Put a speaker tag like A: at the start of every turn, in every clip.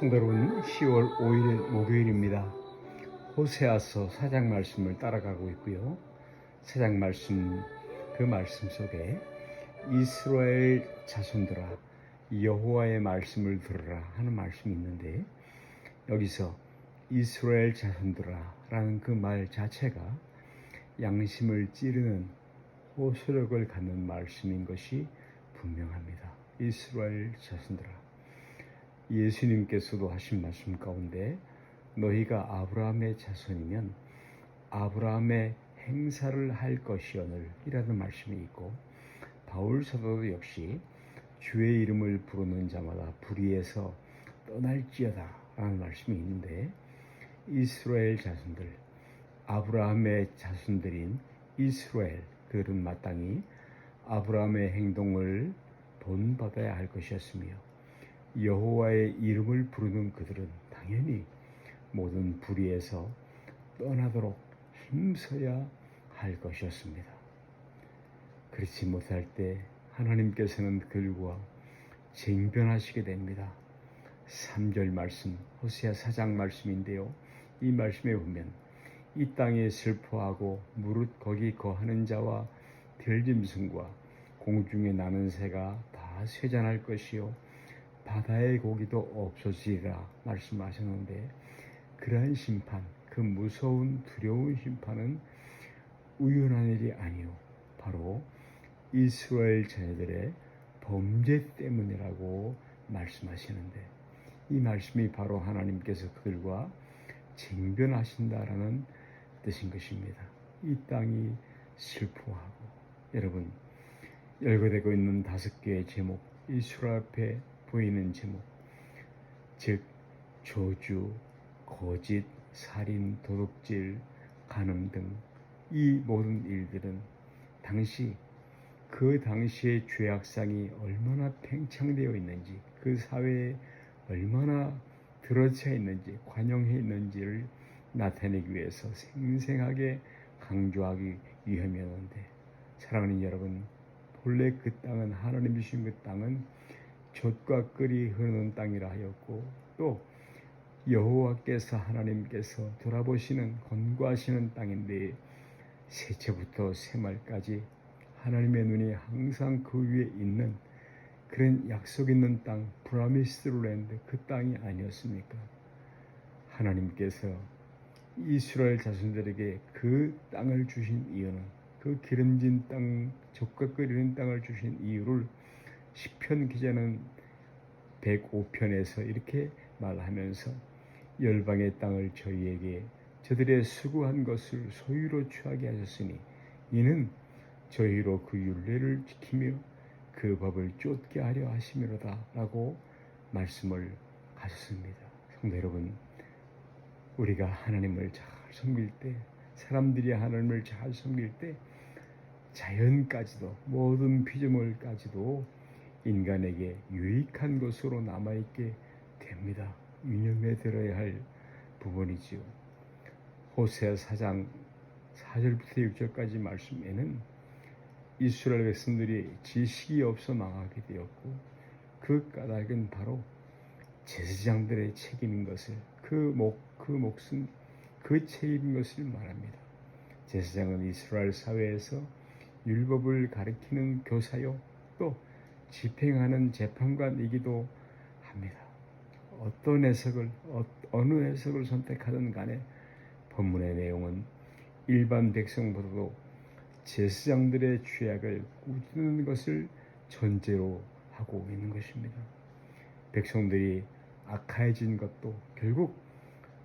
A: 성도 여러분, 10월 5일 목요일입니다. 호세아서 사장 말씀을 따라가고 있고요. 사장 말씀, 그 말씀 속에 이스라엘 자손들아 여호와의 말씀을 들으라 하는 말씀이 있는데 여기서 이스라엘 자손들아 라는 그 말 자체가 양심을 찌르는 호소력을 갖는 말씀인 것이 분명합니다. 이스라엘 자손들아 예수님께서도 하신 말씀 가운데 너희가 아브라함의 자손이면 아브라함의 행사를 할 것이오늘 이라는 말씀이 있고 바울 사도도 역시 주의 이름을 부르는 자마다 불의에서 떠날지어다 라는 말씀이 있는데 이스라엘 자손들 아브라함의 자손들인 이스라엘 그들은 마땅히 아브라함의 행동을 본받아야 할 것이었으며 여호와의 이름을 부르는 그들은 당연히 모든 불의에서 떠나도록 힘써야 할 것이었습니다. 그렇지 못할 때 하나님께서는 그들과 쟁변하시게 됩니다. 3절 말씀, 호세아 사장 말씀인데요. 이 말씀에 보면 이 땅에 슬퍼하고 무릇 거기 거하는 자와 들짐승과 공중에 나는 새가 다 쇠잔할 것이요 바다의 고기도 없어지리라 말씀하셨는데 그러한 심판, 그 무서운 두려운 심판은 우연한 일이 아니요 바로 이스라엘 자녀들의 범죄 때문이라고 말씀하시는데 이 말씀이 바로 하나님께서 그들과 쟁변하신다라는 뜻인 것입니다. 이 땅이 슬퍼하고 여러분 열거되고 있는 다섯 개의 제목 이스라엘 앞에 보이는 제목. 즉 저주, 거짓, 살인, 도둑질, 간음 등 이 모든 일들은 당시 그 당시의 죄악상이 얼마나 팽창되어 있는지 그 사회에 얼마나 들어차 있는지 관영해 있는지를 나타내기 위해서 생생하게 강조하기 위함이었는데 사랑하는 여러분 본래 그 땅은 하나님 주신 그 땅은 젖과 끓이 흐르는 땅이라 하였고 또 여호와께서 하나님께서 돌아보시는 권고하시는 땅인데 새채부터 새말까지 하나님의 눈이 항상 그 위에 있는 그런 약속 있는 땅 브라미스르랜드 그 땅이 아니었습니까? 하나님께서 이스라엘 자손들에게 그 땅을 주신 이유는 그 기름진 땅, 적과 끓이는 땅을 주신 이유를 시편 기자는 105편에서 이렇게 말하면서 열방의 땅을 저희에게 저들의 수고한 것을 소유로 취하게 하셨으니 이는 저희로 그 윤례를 지키며 그 법을 쫓게 하려 하심이로다 라고 말씀을 하셨습니다. 성도 여러분 우리가 하나님을 잘 섬길 때 사람들이 하나님을 잘 섬길 때 자연까지도 모든 피조물까지도 인간에게 유익한 것으로 남아있게 됩니다. 유념해 들어야 할 부분이지요. 호세아 4장 4절부터 6절까지 말씀에는 이스라엘 백성들이 지식이 없어 망하게 되었고 그 까닭은 바로 제사장들의 책임인 것을 그 목, 그 몫은 그 책임인 것을 말합니다. 제사장은 이스라엘 사회에서 율법을 가리키는 교사요 또 집행하는 재판관이기도 합니다. 어떤 해석을 어, 느 해석을 선택하든 간에 본문의 내용은 일반 백성보다도 제사장들의 죄악을 꾸짖는 것을 전제로 하고 있는 것입니다. 백성들이 악해진 것도 결국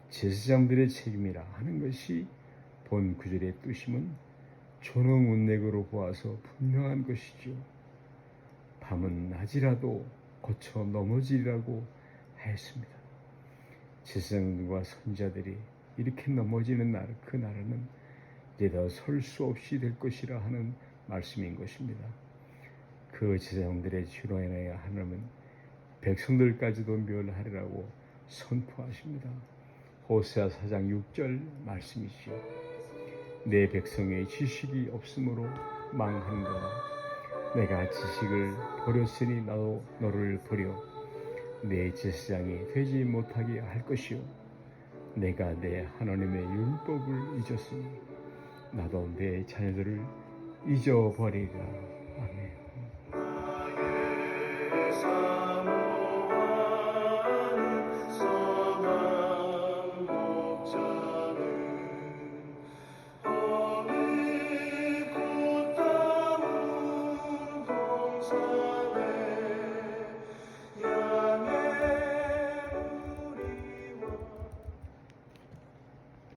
A: 제사장들의 책임이라 하는 것이 본 구절의 뜻임은 존엄 운맥으로 보아서 분명한 것이죠. 밤은 낮이라도 거쳐 넘어지리라고 하였습니다. 제사장들과 선자들이 이렇게 넘어지는 날, 그 날에는 이제 더설수 없이 될 것이라 하는 말씀인 것입니다. 그 제사장들의 죄로 인하여 하나님은 백성들까지도 멸하리라고 선포하십니다. 호세아 4장 6절 말씀이시요. 내 백성의 지식이 없으므로 망한다. 내가 지식을 버렸으니 나도 너를 버려 내 제사장이 되지 못하게 할 것이요 내가 내 하나님의 율법을 잊었으니 나도 내 자녀들을 잊어버리라. 아멘.